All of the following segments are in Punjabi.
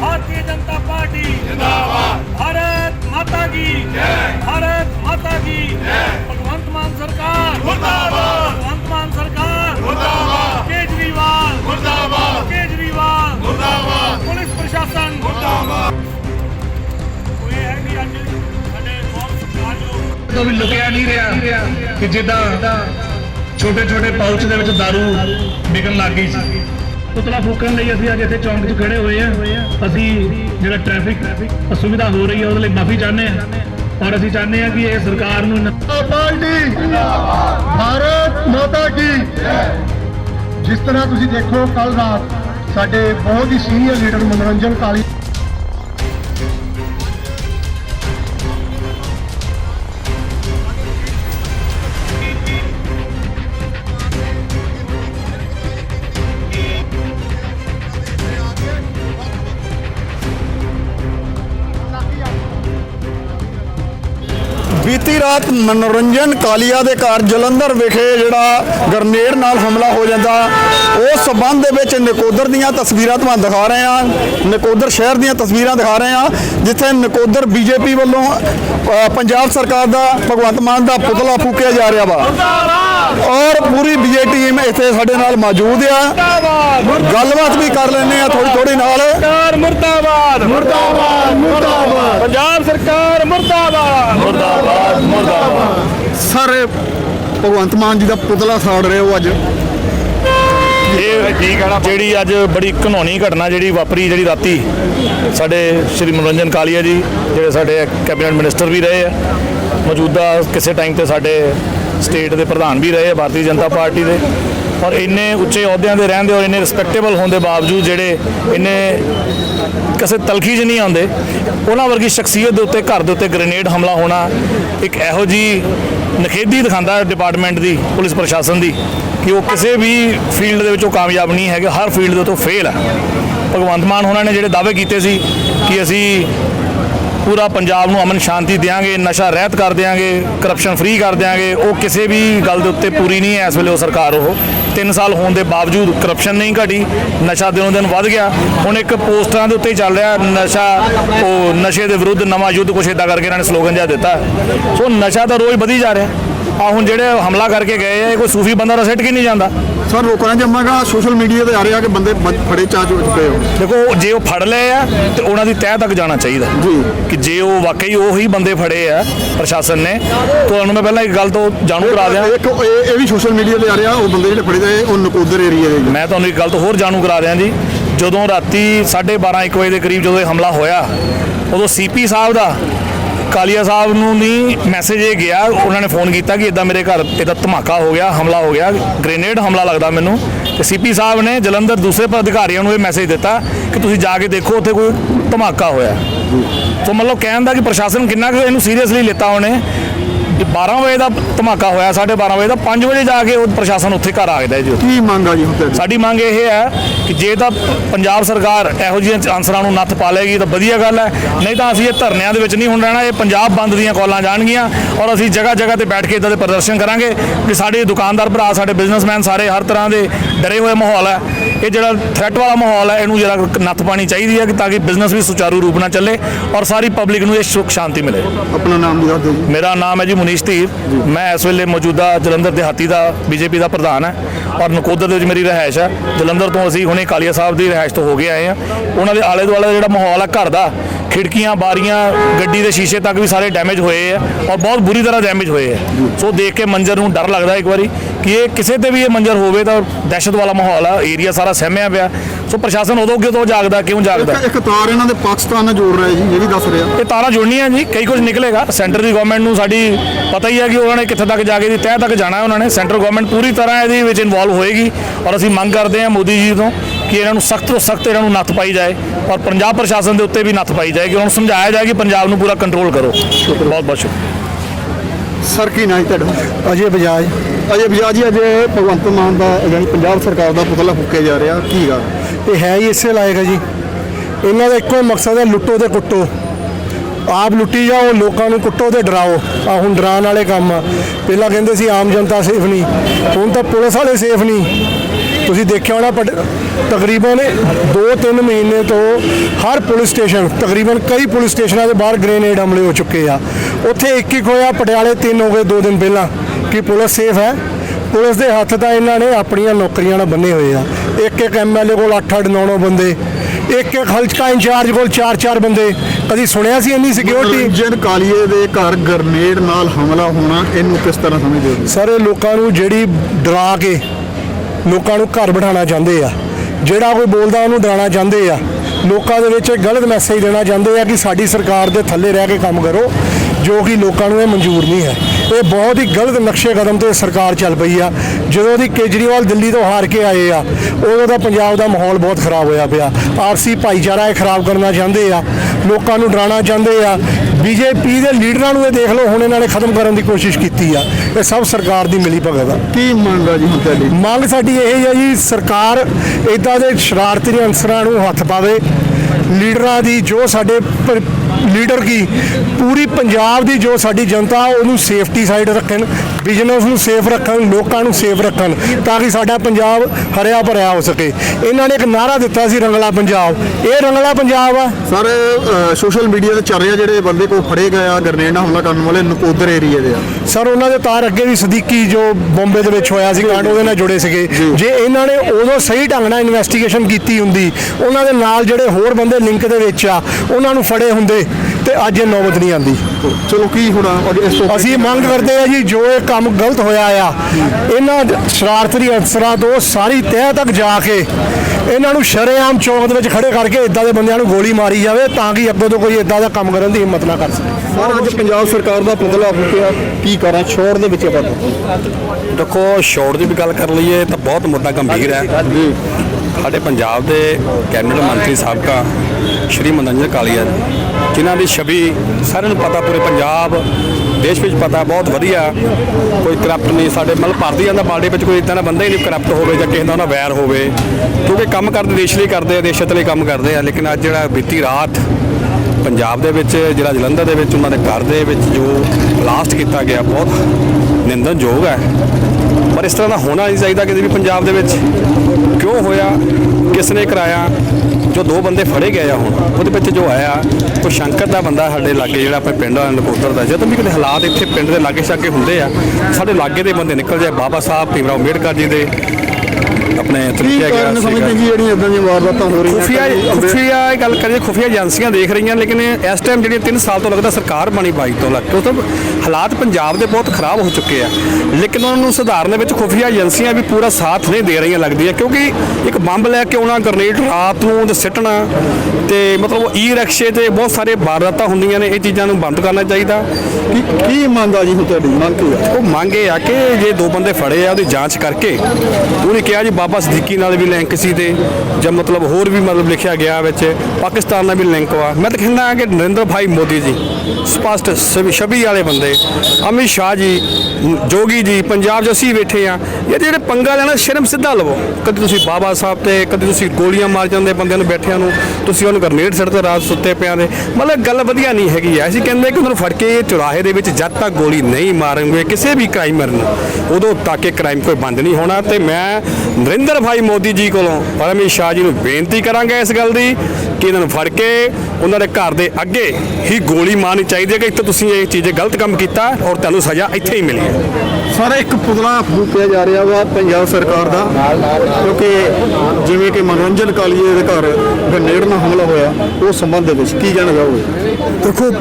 भारतीय जनता पार्टी जिंदाबाद भारत माता की जय भारत माता की जय भगवंत मान सरकार मुर्दाबाद भगवंत मान सरकार मुर्दाबाद केजरीवाल मुर्दाबाद केजरीवाल मुर्दाबाद पुलिस प्रशासन मुर्दाबाद ਕੋਈ ਹੈ ਨਹੀਂ ਅੱਜ ਸਾਡੇ ਬਹੁਤ ਸਤਿਕਾਰਯੋਗ ਤੋਂ ਵੀ ਲੁਕਿਆ ਨਹੀਂ ਰਿਹਾ ਕਿ ਜਿੱਦਾਂ ਛੋਟੇ ਛੋਟੇ ਪਾਊਚ ਦੇ ਵਿੱਚ दारू ਵਿਕਣ ਲੱਗ ਗਈ ਸੀ ਪੁਤਲਾ ਫੂਕਣ ਲਈ ਅਸੀਂ ਅੱਜ ਇੱਥੇ ਚੌਂਕ 'ਚ ਖੜੇ ਹੋਏ ਆ ਅਸੀਂ ਜਿਹੜਾ ਟ੍ਰੈਫਿਕ ਅਸੁਵਿਧਾ ਹੋ ਰਹੀ ਹੈ, ਉਹਦੇ ਲਈ ਮਾਫੀ ਚਾਹੁੰਦੇ ਆ ਔਰ ਅਸੀਂ ਚਾਹੁੰਦੇ ਆ ਕਿ ਇਹ ਸਰਕਾਰ ਨੂੰ ਪਾਰਟੀ, ਭਾਰਤ ਮਾਤਾ ਕੀ ਜਿਸ ਤਰ੍ਹਾਂ ਤੁਸੀਂ ਦੇਖੋ ਕੱਲ ਰਾਤ ਸਾਡੇ ਬਹੁਤ ਹੀ ਸੀਨੀਅਰ ਲੀਡਰ ਮਨੋਰੰਜਨ ਕਾਲੀ ਬੀਤੀ ਰਾਤ ਮਨੋਰੰਜਨ ਕਾਲੀਆ ਦੇ ਘਰ ਜਲੰਧਰ ਵਿਖੇ ਜਿਹੜਾ ਗਰਨੇਡ ਨਾਲ ਹਮਲਾ ਹੋ ਜਾਂਦਾ, ਉਸ ਸਬੰਧ ਦੇ ਵਿੱਚ ਨਕੋਦਰ ਦੀਆਂ ਤਸਵੀਰਾਂ ਤੁਹਾਨੂੰ ਦਿਖਾ ਰਹੇ ਹਾਂ। ਨਕੋਦਰ ਸ਼ਹਿਰ ਦੀਆਂ ਤਸਵੀਰਾਂ ਦਿਖਾ ਰਹੇ ਹਾਂ, ਜਿੱਥੇ ਨਕੋਦਰ ਬੀਜੇਪੀ ਵੱਲੋਂ ਪੰਜਾਬ ਸਰਕਾਰ ਦਾ, ਭਗਵੰਤ ਮਾਨ ਦਾ ਪੁਤਲਾ ਫੂਕਿਆ ਜਾ ਰਿਹਾ ਵਾ। ਔਰ ਪੂਰੀ ਬੀਜੇ ਟੀਮ ਇੱਥੇ ਸਾਡੇ ਨਾਲ ਮੌਜੂਦ ਆ। ਗੱਲਬਾਤ ਵੀ ਕਰ ਲੈਂਦੇ ਆ ਥੋੜੀ ਥੋੜੀ ਨਾਲ। ਸਰਕਾਰ ਮੁਰਦਾਬਾਦ। ਮੁਰਦਾਬਾਦ ਮੁਰਦਾਬਾਦ। ਪੰਜਾਬ ਸਰਕਾਰ ਮੁਰਦਾਬਾਦ। ਮੁਰਦਾਬਾਦ ਮੁਰਦਾਬਾਦ। ਸਰ ਭਗਵੰਤ ਮਾਨ ਜੀ ਦਾ ਪੁਤਲਾ ਸਾੜ ਰਹੇ ਹੋ ਅੱਜ। ਇਹ ਜਿਹੜੀ ਅੱਜ ਬੜੀ ਘਨੌਣੀ ਘਟਨਾ ਜਿਹੜੀ ਵਾਪਰੀ ਜਿਹੜੀ ਰਾਤੀ ਸਾਡੇ ਸ਼੍ਰੀ ਮਨੋਰੰਜਨ ਕਾਲੀਆ ਜੀ ਜਿਹੜੇ ਸਾਡੇ ਕੈਬਨਿਟ ਮਿਨਿਸਟਰ ਵੀ ਰਹੇ ਆ ਮੌਜੂਦਾ ਕਿਸੇ ਟਾਈਮ ਤੇ ਸਾਡੇ ਸਟੇਟ ਦੇ ਪ੍ਰਧਾਨ ਵੀ ਰਹੇ ਆ, ਭਾਰਤੀ ਜਨਤਾ ਪਾਰਟੀ ਦੇ। ਔਰ ਇੰਨੇ ਉੱਚੇ ਅਹੁਦਿਆਂ ਦੇ ਰਹਿੰਦੇ ਔਰ ਇੰਨੇ ਰਿਸਪੈਕਟੇਬਲ ਹੋਣ ਦੇ ਬਾਵਜੂਦ ਜਿਹੜੇ ਇੰਨੇ ਕਿਸੇ ਤਲਖੀ 'ਚ ਨਹੀਂ ਆਉਂਦੇ, ਉਹਨਾਂ ਵਰਗੀ ਸ਼ਖਸੀਅਤ ਦੇ ਉੱਤੇ, ਘਰ ਦੇ ਉੱਤੇ ਗ੍ਰੇਨੇਡ ਹਮਲਾ ਹੋਣਾ ਇੱਕ ਇਹੋ ਜੀ ਨਖੇਦੀ ਦਿਖਾਉਂਦਾ ਡਿਪਾਰਟਮੈਂਟ ਦੀ, ਪੁਲਿਸ ਪ੍ਰਸ਼ਾਸਨ ਦੀ, ਕਿ ਉਹ ਕਿਸੇ ਵੀ ਫੀਲਡ ਦੇ ਵਿੱਚ ਉਹ ਕਾਮਯਾਬ ਨਹੀਂ ਹੈਗੇ, ਹਰ ਫੀਲਡ ਦੇ ਉੱਤੇ ਫੇਲ ਹੈ ਭਗਵੰਤ ਮਾਨ ਉਹਨਾਂ ਨੇ ਜਿਹੜੇ ਦਾਅਵੇ ਕੀਤੇ ਸੀ ਕਿ ਅਸੀਂ ਪੂਰਾ ਪੰਜਾਬ ਨੂੰ ਅਮਨ ਸ਼ਾਂਤੀ ਦੇਵਾਂਗੇ ਨਸ਼ਾ ਰਹਿਤ ਕਰ ਦੇਵਾਂਗੇ ਕਰਪਸ਼ਨ ਫ੍ਰੀ ਕਰ ਦੇਵਾਂਗੇ ਉਹ ਕਿਸੇ ਵੀ ਗੱਲ ਦੇ ਉੱਤੇ ਪੂਰੀ ਨਹੀਂ ਹੈ ਇਸ ਵੇਲੇ ਉਹ ਸਰਕਾਰ ਉਹ। 3 ਸਾਲ ਹੋਣ ਦੇ ਬਾਵਜੂਦ ਕਰਪਸ਼ਨ ਨਹੀਂ ਘਟੀ, ਨਸ਼ਾ ਦਿਨੋਂ ਦਿਨ ਵੱਧ ਗਿਆ। ਹੁਣ ਇੱਕ ਪੋਸਟਰਾਂ ਦੇ ਉੱਤੇ ਹੀ ਚੱਲ ਰਿਹਾ ਨਸ਼ਾ, ਉਹ ਨਸ਼ੇ ਦੇ ਵਿਰੁੱਧ ਨਵਾਂ ਯੁੱਧ ਕੁਛ ਇਦਾਂ ਕਰਕੇ ਇਹਨਾਂ ਨੇ ਸਲੋਗਨ ਜਿਹਾ ਦਿੱਤਾ। ਸੋ ਨਸ਼ਾ ਤਾਂ ਰੋਜ਼ ਵਧੀ ਜਾ ਰਿਹਾ। ਆ ਹੁਣ ਜਿਹੜੇ ਹਮਲਾ ਕਰਕੇ ਗਏ ਆ, ਇਹ ਕੋਈ ਸੂਫੀ ਬੰਦਾ ਤਾਂ ਸਿੱਟ ਕੇ ਨਹੀਂ ਜਾਂਦਾ। ਸਰ ਰੋਕਣਾ ਜੰਮਾਗਾ ਸੋਸ਼ਲ ਮੀਡੀਆ ਤੇ ਆ ਰਿਹਾ ਕਿ ਬੰਦੇ ਫੜੇ ਚਾ ਚੁੱਕੇ ਹੋ ਦੇਖੋ ਜੇ ਉਹ ਫੜ ਲਏ ਆ ਤੇ ਉਹਨਾਂ ਦੀ ਤਹਿ ਤੱਕ ਜਾਣਾ ਚਾਹੀਦਾ ਜੀ। ਕਿ ਜੇ ਉਹ ਵਾਕਈ ਉਹੀ ਬੰਦੇ ਫੜੇ ਆ ਪ੍ਰਸ਼ਾਸਨ ਨੇ ਤੁਹਾਨੂੰ ਮੈਂ ਪਹਿਲਾਂ ਇੱਕ ਗੱਲ ਤੋਂ ਜਾਣੂ ਕਰਾ ਦਿਆਂ ਇੱਕ ਇਹ ਇਹ ਵੀ ਸੋਸ਼ਲ ਮੀਡੀਆ ਤੇ ਆ ਰਿਹਾ ਉਹ ਬੰਦੇ ਜਿਹੜੇ ਫੜੇ ਗਏ ਉਹ ਨਕੋਦਰ ਏਰੀਆ ਦੇ। ਮੈਂ ਤੁਹਾਨੂੰ ਇੱਕ ਗੱਲ ਤੋਂ ਹੋਰ ਜਾਣੂ ਕਰਾ ਦਿਆਂ ਜੀ ਜਦੋਂ ਰਾਤੀ 12:30 1 ਵਜੇ ਦੇ ਕਰੀਬ ਜਦੋਂ ਇਹ ਹਮਲਾ ਹੋਇਆ ਉਦੋਂ ਸੀਪੀ ਸਾਹਿਬ ਦਾ ਕਾਲੀਆ ਸਾਹਿਬ ਨੂੰ ਨਹੀਂ ਮੈਸੇਜ ਇਹ ਗਿਆ ਉਹਨਾਂ ਨੇ ਫੋਨ ਕੀਤਾ ਕਿ ਇਦਾਂ ਮੇਰੇ ਘਰ ਇਹਦਾ ਧਮਾਕਾ ਹੋ ਗਿਆ ਹਮਲਾ ਹੋ ਗਿਆ ਗ੍ਰੇਨੇਡ ਹਮਲਾ ਲੱਗਦਾ ਮੈਨੂੰ। ਤੇ ਸੀਪੀ ਸਾਹਿਬ ਨੇ ਜਲੰਧਰ ਦੂਸਰੇ ਪ- ਅਧਿਕਾਰੀਆਂ ਨੂੰ ਇਹ ਮੈਸੇਜ ਦਿੱਤਾ ਕਿ ਤੁਸੀਂ ਜਾ ਕੇ ਦੇਖੋ ਉੱਥੇ ਕੋਈ ਧਮਾਕਾ ਹੋਇਆ। ਸੋ ਮਤਲਬ ਕਹਿਣ ਦਾ ਕਿ ਪ੍ਰਸ਼ਾਸਨ ਕਿੰਨਾ ਕੁ ਇਹਨੂੰ ਸੀਰੀਅਸਲੀ ਲਿੱਤਾ ਉਹਨੇ 12 ਵਜੇ ਦਾ ਧਮਾਕਾ ਹੋਇਆ 12:30 ਵਜੇ ਦਾ 5 ਵਜੇ ਜਾ ਕੇ ਉਹ ਪ੍ਰਸ਼ਾਸਨ ਉੱਥੇ ਘਰ ਆ ਗਿਆ ਜੀ ਕੀ ਮੰਗ ਆ ਜੀ ਹੁਣ ਸਾਡੀ ਮੰਗ ਇਹ ਹੈ ਕਿ ਜੇ ਤਾਂ ਪੰਜਾਬ ਸਰਕਾਰ ਇਹੋ ਜਿਹੀਆਂ ਅਨਸਰਾਂ ਨੂੰ ਨੱਥ ਪਾ ਲੇਗੀ ਤਾਂ ਵਧੀਆ ਗੱਲ ਹੈ। ਨਹੀਂ ਤਾਂ ਅਸੀਂ ਇਹ ਧਰਨਿਆਂ ਦੇ ਵਿੱਚ ਨਹੀਂ ਹੁਣ ਰਹਿਣਾ ਇਹ ਪੰਜਾਬ ਬੰਦ ਦੀਆਂ ਕਾਲਾਂ ਜਾਣਗੀਆਂ ਔਰ ਅਸੀਂ ਜਗ੍ਹਾ ਜਗ੍ਹਾ ਤੇ ਬੈਠ ਕੇ ਇਦਾਂ ਦੇ ਪ੍ਰਦਰਸ਼ਨ ਕਰਾਂਗੇ। ਕਿ ਸਾਡੇ ਦੁਕਾਨਦਾਰ ਭਰਾ ਸਾਡੇ ਬਿਜ਼ਨਸਮੈਨ ਸਾਰੇ ਹਰ ਤਰ੍ਹਾਂ ਦੇ ਡਰੇ ਹੋਏ ਮਾਹੌਲ ਹੈ। ਇਹ ਜਿਹੜਾ ਥ੍ਰੈਟ ਵਾਲਾ ਮਾਹੌਲ ਹੈ ਇਹਨੂੰ ਜਰਾ ਨੱਥ ਪਾਣੀ ਚਾਹੀਦੀ ਹੈ ਕਿ ਤਾਂ ਕਿ ਬਿਜ਼ਨਸ ਵੀ ਸੁਚਾਰੂ ਰੂਪ ਨਾਲ ਚੱਲੇ ਔਰ ਸਾਰੀ ਪਬਲਿਕ ਨੂੰ ਇਹ ਸੁੱਖ ਸ਼ਾਂਤੀ ਮਿਲੇ। ਆਪਣਾ ਨਾਮ ਦੱਸ ਦਿਓ ਜੀ। ਮੇਰਾ ਨਾਮ ਹੈ ਜੀ ਮੁਨੀਸ਼ ਧੀਰ। ਮੈਂ ਇਸ ਵੇਲੇ ਮੌਜੂਦਾ ਜਲੰਧਰ ਦਿਹਾਤੀ ਦਾ ਬੀਜੇਪੀ ਦਾ ਪ੍ਰਧਾਨ ਹੈ ਔਰ ਨਕੋਦਰ ਦੇ ਵਿੱਚ ਮੇਰੀ ਰਿਹਾਇਸ਼ ਹੈ। ਜਲੰਧਰ ਤੋਂ ਅਸੀਂ ਹੁਣੇ ਕਾਲੀਆ ਸਾਹਿਬ ਦੀ ਰਿਹਾਇਸ਼ ਤੋਂ ਹੋ ਕੇ ਆਏ ਹਾਂ। ਉਹਨਾਂ ਦੇ ਆਲੇ ਦੁਆਲੇ ਦਾ ਜਿਹੜਾ ਮਾਹੌਲ ਹੈ ਘਰ ਦਾ ਖਿੜਕੀਆਂ ਬਾਰੀਆਂ ਗੱਡੀ ਦੇ ਸ਼ੀਸ਼ੇ ਤੱਕ ਵੀ ਸਾਰੇ ਡੈਮੇਜ ਹੋਏ ਆ ਔਰ ਬਹੁਤ ਬੁਰੀ ਤਰ੍ਹਾਂ ਡੈਮੇਜ ਹੋਏ ਆ। ਸੋ ਦੇਖ ਕੇ ਮੰਜ਼ਰ ਨੂੰ ਡਰ ਲੱਗਦਾ ਇੱਕ ਵਾਰੀ ਕਿ ਇਹ ਕਿਸੇ ਤੇ ਵੀ ਇਹ ਮੰਜ਼ਰ ਹੋਵੇ ਤਾਂ ਦਹਿਸ਼ਤ ਵਾਲਾ ਮਾਹੌਲ ਆ ਏਰੀਆ ਸਾਰਾ ਸਹਿਮਿਆ ਪਿਆ। ਸੋ ਪ੍ਰਸ਼ਾਸਨ ਉਦੋਂ ਕਿਉਂ ਜਾਗਦਾ ਕਿਉਂ ਜਾਗਦਾ? ਇੱਕ- ਤਾਰ ਇਹਨਾਂ ਦੇ ਪਾਕਿਸਤਾਨ ਨਾਲ ਜੋੜ ਰਿਹਾ ਜੀ ਇਹ ਵੀ ਦੱਸ ਰਿਹਾ। ਇਹ ਤਾਰਾਂ ਜੁੜਨੀਆਂ ਜੀ ਕਈ ਕੁਝ ਨਿਕਲੇਗਾ। ਸੈਂਟਰ ਦੀ ਗਵਰਨਮੈਂਟ ਨੂੰ ਸਾਡੀ ਪਤਾ ਹੀ ਹੈ ਕਿ ਉਹਨਾਂ ਨੇ ਕਿੱਥੇ ਤੱਕ ਜਾ ਕੇ ਦੀ ਤਹਿ ਤੱਕ ਜਾਣਾ ਹੈ ਉਹਨਾਂ ਨੇ। ਸੈਂਟਰ ਗਵਰਨਮੈਂਟ ਪੂਰੀ ਤਰ੍ਹਾਂ ਇਹਦੇ ਵਿੱਚ ਇਨਵੋਲਵ ਹੋਏਗੀ ਔਰ ਅਸੀਂ ਮੰਗ ਕਰਦੇ ਹਾਂ ਮੋਦੀ ਜੀ ਤੋਂ ਕਿ ਇਹਨਾਂ ਨੂੰ ਸਖਤ ਤੋਂ ਸਖਤ ਇਹਨਾਂ ਨੂੰ ਨੱਥ ਪਾਈ ਜਾਏ ਔਰ ਪੰਜਾਬ ਪ੍ਰਸ਼ਾਸਨ ਦੇ ਉੱਤੇ ਵੀ ਨੱਥ ਪਾਈ ਜਾਏ ਕਿ ਉਹਨਾਂ ਨੂੰ ਸਮਝਾਇਆ ਜਾਏ ਕਿ ਪੰਜਾਬ ਨੂੰ ਪੂਰਾ ਕੰਟਰੋਲ ਕਰੋ। ਬਹੁਤ ਬਹੁਤ ਸ਼ੁਕਰੀਆ। ਸਰ ਕੀ ਨਾਂ ਤੁਹਾਡਾ? ਅਜੇ ਬਜਾਜ। ਅਜੇ ਬਜਾਜ ਜੀ ਅੱਜ ਭਗਵੰਤ ਮਾਨ ਦਾ ਯਾਨੀ ਪੰਜਾਬ ਸਰਕਾਰ ਦਾ ਪੁਤਲਾ ਫੂਕਿਆ ਜਾ ਰਿਹਾ। ਕੀ ਗੱਲ? ਇਹ ਹੈ ਹੀ ਇਸੇ ਲਾਇਕ ਹੈ ਜੀ। ਇਹਨਾਂ ਦਾ ਇੱਕੋ ਹੀ ਮਕਸਦ ਹੈ ਲੁੱਟੋ ਤੇ ਕੁੱਟੋ। ਆਪ ਲੁੱਟੀ ਜਾਓ ਲੋਕਾਂ ਨੂੰ ਕੁੱਟੋ ਤੇ ਡਰਾਓ। ਆ ਹੁਣ ਡਰਾਉਣ ਵਾਲੇ ਕੰਮ ਆ। ਪਹਿਲਾਂ ਕਹਿੰਦੇ ਸੀ ਆਮ ਜਨਤਾ ਸੇਫ ਨਹੀਂ। ਹੁਣ ਤਾਂ ਪੁਲਿਸ ਵਾਲੇ ਸੇਫ ਨਹੀਂ। ਤੁਸੀਂ ਦੇਖਿਆ ਹੋਣਾ ਤਕਰੀਬਨ 2-3 ਮਹੀਨੇ ਤੋਂ ਹਰ ਪੁਲਿਸ ਸਟੇਸ਼ਨ ਤਕਰੀਬਨ ਕਈ ਪੁਲਿਸ ਸਟੇਸ਼ਨਾਂ ਦੇ ਬਾਹਰ ਗ੍ਰੇਨੇਡ ਹਮਲੇ ਹੋ ਚੁੱਕੇ ਆ। ਉੱਥੇ ਇੱਕ ਇੱਕ ਹੋਇਆ ਪਟਿਆਲੇ ਤਿੰਨ ਹੋ ਗਏ 2 ਦਿਨ ਪਹਿਲਾਂ ਕਿ ਪੁਲਿਸ ਸੇਫ ਹੈ। ਪੁਲਿਸ ਦੇ ਹੱਥ ਤਾਂ ਇਹਨਾਂ ਨੇ ਆਪਣੀਆਂ ਨੌਕਰੀਆਂ ਨਾਲ ਬੰਨੇ ਹੋਏ ਆ। ਇੱਕ ਇੱਕ ਐਮਐਲਏ ਕੋਲ 8-8 9-9 ਬੰਦੇ ਇੱਕ ਇੱਕ ਹਲਕਾ ਇੰਚਾਰਜ ਕੋਲ 4-4 ਬੰਦੇ। ਕਦੀ ਸੁਣਿਆ ਸੀ ਇੰਨੀ ਸਿਕਿਉਰਿਟੀ ਮਨੋਰੰਜਨ ਕਾਲੀਏ ਦੇ ਘਰ ਗਰਨੇਡ ਨਾਲ ਹਮਲਾ ਹੋਣਾ ਇਹਨੂੰ ਕਿਸ ਤਰ੍ਹਾਂ ਸਮਝਦੇ ਹੋ ਸਾਰੇ ਲੋਕਾਂ ਨੂੰ ਜਿਹੜੀ ਡਰਾ ਕੇ ਲੋਕਾਂ ਨੂੰ ਘਰ ਬਿਠਾਉਣਾ ਚਾਹੁੰਦੇ ਆ। ਜਿਹੜਾ ਕੋਈ ਬੋਲਦਾ, ਉਹਨੂੰ ਡਰਾਉਣਾ ਚਾਹੁੰਦੇ ਆ। ਲੋਕਾਂ ਦੇ ਵਿੱਚ ਇੱਕ ਗਲਤ ਮੈਸੇਜ ਦੇਣਾ ਚਾਹੁੰਦੇ ਆ ਕਿ ਸਾਡੀ ਸਰਕਾਰ ਦੇ ਥੱਲੇ ਰਹਿ ਕੇ ਕੰਮ ਕਰੋ, ਜੋ ਕਿ ਲੋਕਾਂ ਨੂੰ ਇਹ ਮਨਜ਼ੂਰ ਨਹੀਂ ਹੈ। ਇਹ ਬਹੁਤ ਹੀ ਗਲਤ ਨਕਸ਼ੇ ਕਦਮ ਤੇ ਸਰਕਾਰ ਚੱਲ ਪਈ ਆ। ਜਦੋਂ ਦੀ ਕੇਜਰੀਵਾਲ ਦਿੱਲੀ ਤੋਂ ਹਾਰ ਕੇ ਆਏ ਆ, ਉਦੋਂ ਦਾ ਪੰਜਾਬ ਦਾ ਮਾਹੌਲ ਬਹੁਤ ਖਰਾਬ ਹੋਇਆ ਪਿਆ। ਆਰਸੀ ਭਾਈਚਾਰਾ ਇਹ ਖਰਾਬ ਕਰਨਾ ਚਾਹੁੰਦੇ ਆ। ਲੋਕਾਂ ਨੂੰ ਡਰਾਉਣਾ ਚਾਹੁੰਦੇ ਆ ਬੀਜੇਪੀ ਦੇ ਲੀਡਰਾਂ ਨੂੰ ਇਹ ਦੇਖ ਲਓ ਹੁਣ ਇਹਨਾਂ ਨੇ ਖਤਮ ਕਰਨ ਦੀ ਕੋਸ਼ਿਸ਼ ਕੀਤੀ ਆ। ਇਹ ਸਭ ਸਰਕਾਰ ਦੀ ਮਿਲੀ ਭਗਤ ਆ। ਕੀ ਮੰਗ ਆ ਜੀ ਤੁਹਾਡੀ? ਮੰਗ ਸਾਡੀ ਇਹ ਹੀ ਜੀ ਸਰਕਾਰ ਇਦਾਂ ਦੇ ਸ਼ਰਾਰਤੀ ਅਨਸਰਾਂ ਨੂੰ ਹੱਥ ਪਾਵੇ। ਲੀਡਰਾਂ ਦੀ ਜੋ ਸਾਡੇ ਲੀਡਰ ਕੀ? ਪੂਰੀ ਪੰਜਾਬ ਦੀ ਜੋ ਸਾਡੀ ਜਨਤਾ ਉਹਨੂੰ ਸੇਫਟੀ ਸਾਈਡ ਰੱਖਣ ਬਿਜ਼ਨਸ ਨੂੰ ਸੇਫ ਰੱਖਣ ਲੋਕਾਂ ਨੂੰ ਸੇਫ ਰੱਖਣ ਤਾਂ ਕਿ ਸਾਡਾ ਪੰਜਾਬ ਹਰਿਆ ਭਰਿਆ ਹੋ ਸਕੇ। ਇਹਨਾਂ ਨੇ ਇੱਕ ਨਾਰਾ ਦਿੱਤਾ ਸੀ ਰੰਗਲਾ ਪੰਜਾਬ। ਇਹ ਰੰਗਲਾ ਪੰਜਾਬ ਆ? ਸਰ ਸੋਸ਼ਲ ਮੀਡੀਆ ਤੇ ਚੱਲ ਰਿਹਾ ਜਿਹੜੇ ਬੰਦੇ ਕੋ ਫੜੇ ਗਏ ਆ ਗਰਨੇਡ ਨਾਲ ਹਮਲਾ ਕਰਨ ਵਾਲੇ ਨਕੋਦਰ ਏਰੀਆ ਦੇ ਆ। ਸਰ ਉਹਨਾਂ ਦੇ ਤਾਰ ਅੱਗੇ ਵੀ ਸਦੀਕੀ ਜੋ ਬੰਬੇ ਦੇ ਵਿੱਚ ਹੋਇਆ ਸੀ ਕਾਂਡ ਉਹਦੇ ਨਾਲ ਜੁੜੇ ਸੀਗੇ। ਜੇ। ਇਹਨਾਂ ਨੇ ਉਦੋਂ ਸਹੀ ਢੰਗ ਨਾਲ ਇਨਵੈਸਟੀਗੇਸ਼ਨ ਕੀਤੀ ਹੁੰਦੀ ਉਹਨਾਂ ਦੇ ਨਾਲ ਜਿਹੜੇ ਹੋਰ ਬੰਦੇ ਲਿੰਕ ਦੇ ਵਿੱਚ ਆ ਉਹਨਾਂ ਨੂੰ ਫੜੇ ਹੁੰਦੇ ਤੇ ਅੱਜ ਇਹ ਨੌਬਤ ਨਹੀਂ ਆਂਦੀ ਚਲੋ ਕੀ ਹੁਣ ਅੱਗੇ ਇਸ ਤੋਂ ਅਸੀਂ ਮੰਗ ਕਰਦੇ ਆ ਜੀ ਜੋ ਇਹ ਕੰਮ ਗਲਤ ਹੋਇਆ ਆ ਇਹਨਾਂ ਸ਼ਰਾਰਤੀ ਅਨਸਰਾਂ ਤੋਂ ਸਾਰੀ ਤਹਿ ਤੱਕ ਜਾ ਕੇ ਇਹਨਾਂ ਨੂੰ ਸ਼ਰੇਆਮ ਚੌਕ ਦੇ ਵਿੱਚ ਖੜੇ ਕਰਕੇ ਇਦਾਂ ਦੇ ਬੰਦਿਆਂ ਨੂੰ ਗੋਲੀ ਮਾਰੀ ਜਾਵੇ ਤਾਂ ਕਿ ਅੱਗੋਂ ਤੋਂ ਕੋਈ ਇਦਾਂ ਦਾ ਕੰਮ ਕਰਨ ਦੀ ਹਿੰਮਤ ਨਾ ਕਰ ਸਕੇ। ਸਰ ਅੱਜ ਪੰਜਾਬ ਸਰਕਾਰ ਦਾ ਪੁਤਲਾ ਫੁੱਕਿਆ ਕੀ ਕਰਾਂ? ਸ਼ੋਰ ਦੇ ਵਿੱਚ ਆਪਾਂ। ਦੇਖੋ ਛੋੜ ਦੀ ਵੀ ਗੱਲ ਕਰ ਲਈਏ ਤਾਂ ਬਹੁਤ ਮੁੱਦਾ ਗੰਭੀਰ ਹੈ। ਜੀ। ਸਾਡੇ ਪੰਜਾਬ ਦੇ ਕੈਬਨਿਟ ਮੰਤਰੀ ਸਾਬਕਾ ਸ਼੍ਰੀ ਮਨੋਰੰਜਨ ਕਾਲੀਆ ਜੀ, ਜਿਨ੍ਹਾਂ ਦੀ ਛਵੀ ਸਾਰਿਆਂ ਨੂੰ ਪਤਾ ਪੂਰੇ ਪੰਜਾਬ ਦੇਸ਼ ਵਿੱਚ ਪਤਾ ਬਹੁਤ ਵਧੀਆ। ਕੋਈ ਕਰਪਟ ਨਹੀਂ ਸਾਡੇ ਮਤਲਬ ਭਾਰਤੀ ਜਨਤਾ ਪਾਰਟੀ ਵਿੱਚ ਕੋਈ ਇਦਾਂ ਦਾ ਬੰਦਾ ਹੀ ਨਹੀਂ ਕਰਪਟ ਹੋਵੇ ਜਾਂ ਕਿਸੇ ਦਾ ਉਹਨਾਂ ਵੈਰ ਹੋਵੇ। ਕਿਉਂਕਿ ਕੰਮ ਕਰਦੇ ਦੇਸ਼ ਲਈ ਕਰਦੇ ਆ ਦੇਸ਼ਤ ਲਈ ਕੰਮ ਕਰਦੇ ਆ ਲੇਕਿਨ ਅੱਜ ਜਿਹੜਾ ਬੀਤੀ ਰਾਤ ਪੰਜਾਬ ਦੇ ਵਿੱਚ ਜਿਹੜਾ ਜਲੰਧਰ ਦੇ ਵਿੱਚ ਉਹਨਾਂ ਦੇ ਘਰ ਦੇ ਵਿੱਚ ਜੋ ਬਲਾਸਟ ਕੀਤਾ ਗਿਆ ਬਹੁਤ ਨਿੰਦਣਯੋਗ ਹੈ। ਪਰ ਇਸ ਤਰ੍ਹਾਂ ਦਾ ਹੋਣਾ ਨਹੀਂ ਚਾਹੀਦਾ ਕਿਸੇ ਵੀ ਪੰਜਾਬ ਦੇ ਵਿੱਚ। ਕਿਉਂ ਹੋਇਆ? ਕਿਸ ਨੇ ਕਰਾਇਆ? ਜੋ ਦੋ ਬੰਦੇ ਫੜੇ ਗਏ ਆ ਹੁਣ, ਉਹਦੇ ਵਿੱਚ ਜੋ ਆਇਆ, ਕੋਈ ਸ਼ੰਕਰ ਦਾ ਬੰਦਾ ਸਾਡੇ ਲਾਗੇ ਜਿਹੜਾ ਆਪਣੇ ਪਿੰਡ ਵਾਲਾ ਨਕੋਦਰ ਦਾ ਜਦੋਂ ਵੀ ਕਿਤੇ ਹਾਲਾਤ ਇੱਥੇ ਪਿੰਡ ਦੇ ਲਾਗੇ ਛਾਗੇ ਹੁੰਦੇ ਆ, ਸਾਡੇ ਲਾਗੇ ਦੇ ਬੰਦੇ ਨਿਕਲ ਜਾਏ, ਬਾਬਾ ਸਾਹਿਬ, ਭੀਮਰਾਓ ਅੰਬੇਡਕਰ ਜੀ ਦੇ ਆਪਣੇ ਕੀ ਤਰੀਕਿਆ ਗਿਆ ਕਾਰਨ ਸਮਝਦੇ ਜੀ ਜਿਹੜੀਆਂ ਇਦਾਂ ਦੀਆਂ ਵਾਰਦਾਤਾਂ ਹੋ ਰਹੀਆਂ ਖੁਫੀਆ ਖੁਫੀਆ ਇਹ ਗੱਲ ਕਰੀਏ ਖੁਫੀਆ ਏਜੰਸੀਆਂ ਦੇਖ ਰਹੀਆਂ ਲੇਕਿਨ ਇਸ ਟਾਈਮ ਜਿਹੜੀਆਂ 3 ਸਾਲ ਤੋਂ ਲੱਗਦਾ ਸਰਕਾਰ ਬਣੀ ਬਾਈ ਤੋਂ ਲੱਗ। ਤਾਂ ਹਾਲਾਤ ਪੰਜਾਬ ਦੇ ਬਹੁਤ ਖਰਾਬ ਹੋ ਚੁੱਕੇ ਆ। ਲੇਕਿਨ ਉਹਨਾਂ ਨੂੰ ਸੁਧਾਰਨ ਦੇ ਵਿੱਚ ਖੁਫੀਆ ਏਜੰਸੀਆਂ ਵੀ ਪੂਰਾ ਸਾਥ ਨਹੀਂ ਦੇ ਰਹੀਆਂ ਲੱਗਦੀਆਂ ਕਿਉਂਕਿ ਇੱਕ ਬੰਬ ਲੈ ਕੇ ਆਉਣਾ ਗ੍ਰਨੇਡ ਰਾਤ ਨੂੰ ਤੇ ਸਿੱਟਣਾ ਤੇ ਮਤਲਬ ਈ ਰਿਕਸ਼ੇ ਤੇ ਬਹੁਤ ਸਾਰੇ ਵਾਰਦਾਤਾਂ ਹੁੰਦੀਆਂ ਨੇ ਇਹ ਚੀਜ਼ਾਂ ਨੂੰ ਬੰਦ ਕਰਨਾ ਚਾਹੀਦਾ। ਕੀ ਕੀ ਮੰਗ ਆ ਜੀ ਹੁਣ ਤੁਹਾਡੀ? ਮੰਗ ਕੀ ਆ? ਉਹ ਮੰਗ ਇਹ ਆ ਕਿ ਜੇ ਦੋ ਬੰਦੇ ਫੜੇ ਆ ਉਹਦੀ ਜਾਂਚ ਕਰਕੇ ਉਹਨੇ ਕਿਹਾ ਜੀ ਬਾਬਾ ਸਦੀਕੀ ਨਾਲ ਵੀ ਲਿੰਕ ਸੀ ਤੇ ਜਾਂ ਮਤਲਬ ਹੋਰ ਵੀ ਮਤਲਬ ਲਿਖਿਆ ਗਿਆ ਵਿੱਚ, ਪਾਕਿਸਤਾਨ ਨਾਲ ਵੀ ਲਿੰਕ ਵਾ। ਮੈਂ ਤਾਂ ਕਹਿੰਦਾ ਕਿ ਨਰਿੰਦਰ ਭਾਈ ਮੋਦੀ ਜੀ, ਸਪਸ਼ਟ ਛਵੀ- ਛਵੀ ਵਾਲੇ ਬੰਦੇ, ਅਮਿਤ ਸ਼ਾਹ ਜੀ ਜੋਗੀ ਜੀ, ਪੰਜਾਬ 'ਚ ਅਸੀਂ ਬੈਠੇ ਆ ਇਹ ਜਿਹੜੇ ਪੰਗਾ ਲੈਣਾ, ਸ਼ਰਮ ਸਿੱਧਾ ਲਵੋ। ਕਦੇ ਤੁਸੀਂ ਬਾਬਾ ਸਾਹਿਬ ਤੇ, ਕਦੇ ਤੁਸੀਂ ਗੋਲੀਆਂ ਮਾਰ ਜਾਂਦੇ ਬੰਦਿਆਂ ਨੂੰ ਬੈਠਿਆਂ ਨੂੰ, ਤੁਸੀਂ ਉਹਨੂੰ ਗਰਨੇਡ ਸਿੱਟ ਤੇ ਰਾਤ ਸੁੱਤੇ ਪਿਆਂ ਦੇ। ਮਤਲਬ ਗੱਲ ਵਧੀਆ ਨਹੀਂ ਹੈਗੀ ਆ ਅਸੀਂ ਕਹਿੰਦੇ ਕਿ ਉਹਨਾਂ ਨੂੰ ਫੜ ਕੇ ਚੁਰਾਹੇ ਦੇ ਵਿੱਚ ਜਦ ਤੱਕ ਗੋਲੀ ਨਹੀਂ ਮਾਰਨਗੇ ਕਿਸੇ ਵੀ ਕ੍ਰਾਈਮਰ ਨੂੰ ਉਦੋਂ ਤੱਕ ਇਹ ਕ੍ਰਾਈਮ ਕੋਈ ਬੰਦ ਨਹੀਂ ਹੋਣਾ। ਤੇ ਮੈਂ ਨਰਿੰਦਰ ਭਾਈ ਮੋਦੀ ਜੀ ਕੋਲੋਂ ਔਰ ਅਮਿਤ ਸ਼ਾਹ ਜੀ ਨੂੰ ਬੇਨਤੀ ਕਰਾਂਗਾ ਇਸ ਗੱਲ ਦੀ ਕਿ ਇਹਨਾਂ ਨੂੰ ਫੜ ਕੇ ਉਹਨਾਂ ਦੇ ਘਰ ਦੇ ਅੱਗੇ ਹੀ ਗੋਲੀ ਮਾਰਨੀ ਚਾਹੀਦੀ ਹੈ ਕਿ ਇੱਥੇ ਤੁਸੀਂ ਇਹ ਚੀਜ਼ ਗਲਤ ਕੰਮ ਕੀਤਾ ਔਰ ਤੁਹਾਨੂੰ ਸਜ਼ਾ ਇੱਥੇ ਹੀ ਮਿਲੀ ਹੈ। ਸਾਰਾ ਇੱਕ ਪੁਤਲਾ ਫੂਕਿਆ ਜਾ ਰਿਹਾ ਵਾ ਪੰਜਾਬ ਸਰਕਾਰ ਦਾ ਕਿਉਂਕਿ ਜਿਵੇਂ ਕਿ ਮਨੋਰੰਜਨ ਕਾਲੀਏ ਦੇ ਘਰ ਗਰਨੇਡ ਨਾਲ ਹਮਲਾ ਹੋਇਆ ਉਸ ਸੰਬੰਧ ਦੇ ਵਿੱਚ ਕੀ ਕਹਿਣਾ ਚਾਹੋਗੇ? ਦੇਖੋ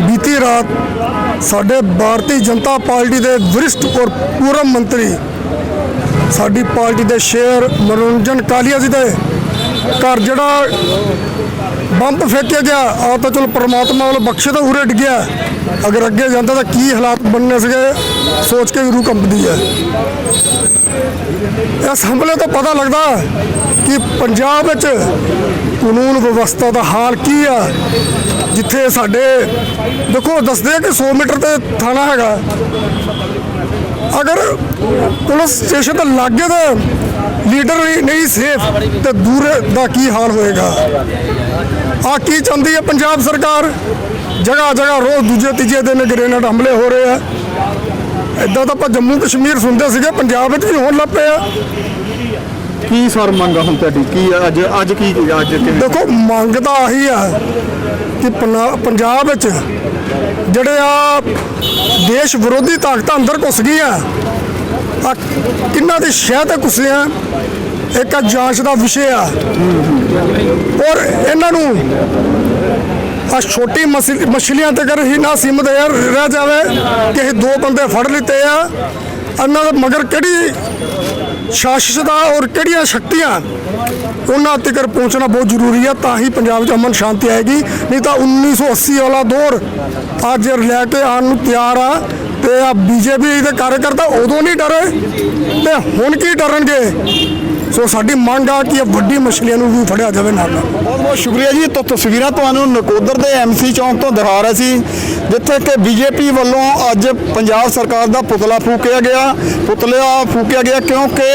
ਬੀਤੀ ਰਾਤ ਸਾਡੇ ਭਾਰਤੀ ਜਨਤਾ ਪਾਰਟੀ ਦੇ ਵਰਿਸ਼ਟ ਔਰ ਪੂਰਵ ਮੰਤਰੀ ਸਾਡੀ ਪਾਰਟੀ ਦੇ ਸ਼ੇਰ ਮਨੋਰੰਜਨ ਕਾਲੀਆ ਜੀ ਦੇ ਘਰ ਜਿਹੜਾ ਬੰਬ ਫੇਕਿਆ ਗਿਆ ਆ ਤਾਂ ਚਲੋ ਪਰਮਾਤਮਾ ਵੱਲੋਂ ਬਖਸ਼ੇ ਤਾਂ ਉਰੇ ਡਿੱਗਿਆ। ਅਗਰ ਅੱਗੇ ਜਾਂਦਾ ਤਾਂ ਕੀ ਹਾਲਾਤ ਬਣਨੇ ਸੀਗੇ, ਸੋਚ ਕੇ ਰੂਹ ਕੰਬਦੀ ਹੈ। ਇਸ ਹਮਲੇ ਤੋਂ ਪਤਾ ਲੱਗਦਾ ਕਿ ਪੰਜਾਬ ਵਿੱਚ ਕਾਨੂੰਨ ਵਿਵਸਥਾ ਦਾ ਹਾਲ ਕੀ ਆ, ਜਿੱਥੇ ਸਾਡੇ, ਦੇਖੋ, ਦੱਸਦੇ ਆ ਕਿ 100 ਮੀਟਰ ਤੇ ਥਾਣਾ ਹੈਗਾ। ਅਗਰ ਪੁਲਿਸ ਸਟੇਸ਼ਨ ਦੇ ਲਾਗੇ ਦਾ ਲੀਡਰ ਹੀ ਨਹੀਂ ਸੇਫ ਤੇ ਦੂਰ ਦਾ ਕੀ ਹਾਲ ਹੋਏਗਾ? ਆ ਕੀ ਚਾਹੁੰਦੀ ਹੈ ਪੰਜਾਬ ਸਰਕਾਰ? ਜਗ੍ਹਾ ਜਗ੍ਹਾ ਰੋਜ਼ ਦੂਜੇ ਤੀਜੇ ਦਿਨ ਗ੍ਰੇਨੇਡ ਹਮਲੇ ਹੋ ਰਹੇ ਆ। ਇਦਾਂ ਤਾਂ ਆਪਾਂ ਜੰਮੂ ਕਸ਼ਮੀਰ ਸੁਣਦੇ ਸੀਗੇ ਪੰਜਾਬ ਵਿੱਚ ਵੀ ਹੋਣ ਲੱਗ ਆ। ਕੀ ਸਰ ਮੰਗਾ ਹੁਣ ਤੁਹਾਡੀ? ਕੀ ਅੱਜ ਅੱਜ ਕੀ ਅੱਜ ਕਿਵੇਂ? ਦੇਖੋ ਮੰਗ ਤਾਂ ਆਹੀ ਆ ਕਿ ਪੰਜਾਬ ਵਿੱਚ ਜਿਹੜੇ ਆ ਦੇਸ਼ ਵਿਰੋਧੀ ਤਾਕਤਾਂ ਅੰਦਰ ਘੁਸ ਗਈਆਂ ਆ ਕਿੰਨਾ ਦੇ ਸ਼ਹਿ ਤੇ ਆ। ਇੱਕ ਆ ਜਾਂਚ ਦਾ ਵਿਸ਼ੇ ਆ। ਔਰ ਇਹਨਾਂ ਨੂੰ ਆ ਛੋਟੀ ਮਛਲੀ- ਮਛਲੀਆਂ ਤੇ ਕਰ ਹੀ ਨਾ ਸੀਮਤ ਯਾਰ ਰਹਿ ਜਾਵੇ ਕਿ ਇਹ ਦੋ ਬੰਦੇ ਫੜ ਲਿੱਤੇ ਆ। ਇਹਨਾਂ ਦੇ ਮਗਰ ਕਿਹੜੀ ਸ਼ਾਸਕ ਦਾ ਔਰ ਕਿਹੜੀਆਂ ਸ਼ਕਤੀਆਂ ਉਹਨਾਂ ਤੱਕ ਪਹੁੰਚਣਾ ਬਹੁਤ ਜ਼ਰੂਰੀ ਆ, ਤਾਂ ਹੀ ਪੰਜਾਬ 'ਚ ਅਮਨ ਸ਼ਾਂਤੀ ਆਏਗੀ। ਨਹੀਂ ਤਾਂ 1980 ਵਾਲਾ ਦੌਰ ਅੱਜ ਲੈ ਕੇ ਆਉਣ ਨੂੰ ਤਿਆਰ ਆ। ਤੇ ਆ ਬੀਜੇਪੀ ਦੇ ਕਾਰਜਕਰਤਾ ਉਦੋਂ ਨਹੀਂ ਡਰੇ ਤੇ ਹੁਣ ਕੀ ਡਰਨਗੇ? ਸੋ ਸਾਡੀ ਮੰਗ ਆ ਕਿ ਇਹ ਵੱਡੀ ਮਛਲੀਆਂ ਨੂੰ ਵੀ ਫੜਿਆ ਜਾਵੇ ਨਾਲ ਬਹੁਤ ਬਹੁਤ ਸ਼ੁਕਰੀਆ ਜੀ। ਤੋਂ ਤਸਵੀਰਾਂ ਤੁਹਾਨੂੰ ਨਕੋਦਰ ਦੇ ਐਮਸੀ ਚੌਂਕ ਤੋਂ ਦਿਖਾ ਰਹੇ ਸੀ, ਜਿੱਥੇ ਕਿ ਬੀਜੇਪੀ ਵੱਲੋਂ ਅੱਜ ਪੰਜਾਬ ਸਰਕਾਰ ਦਾ ਪੁਤਲਾ ਫੂਕਿਆ ਗਿਆ। ਪੁਤਲਾ ਫੂਕਿਆ ਗਿਆ ਕਿਉਂਕਿ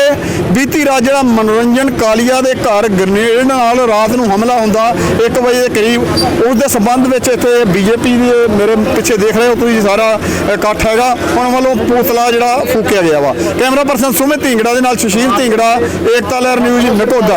ਬੀਤੀ ਰਾਤ ਜਿਹੜਾ ਮਨੋਰੰਜਨ ਕਾਲੀਆ ਦੇ ਘਰ ਗ੍ਰਨੇਡ ਨਾਲ ਰਾਤ ਨੂੰ ਹਮਲਾ ਹੁੰਦਾ 1 ਵਜੇ ਦੇ ਕਰੀਬ, ਉਸ ਦੇ ਸੰਬੰਧ ਵਿੱਚ ਇੱਥੇ ਬੀਜੇਪੀ ਦੇ ਮੇਰੇ ਪਿੱਛੇ ਦੇਖ ਰਹੇ ਹੋ ਤੁਸੀਂ ਸਾਰਾ ਇਕੱਠ ਹੈਗਾ। ਉਹਨਾਂ ਵੱਲੋਂ ਪੁਤਲਾ ਜਿਹੜਾ ਫੂਕਿਆ ਗਿਆ ਵਾ। ਕੈਮਰਾ ਪਰਸਨ ਸੁਮਿਤ ਢਿੰਗੜਾ ਦੇ ਨਾਲ ਸੁਸ਼ੀਲ ਢਿੰਗੜਾ, ਏਕਤਾ ਲਹਿਰ ਨਿਊਜ਼, ਨਕੋਦਰ।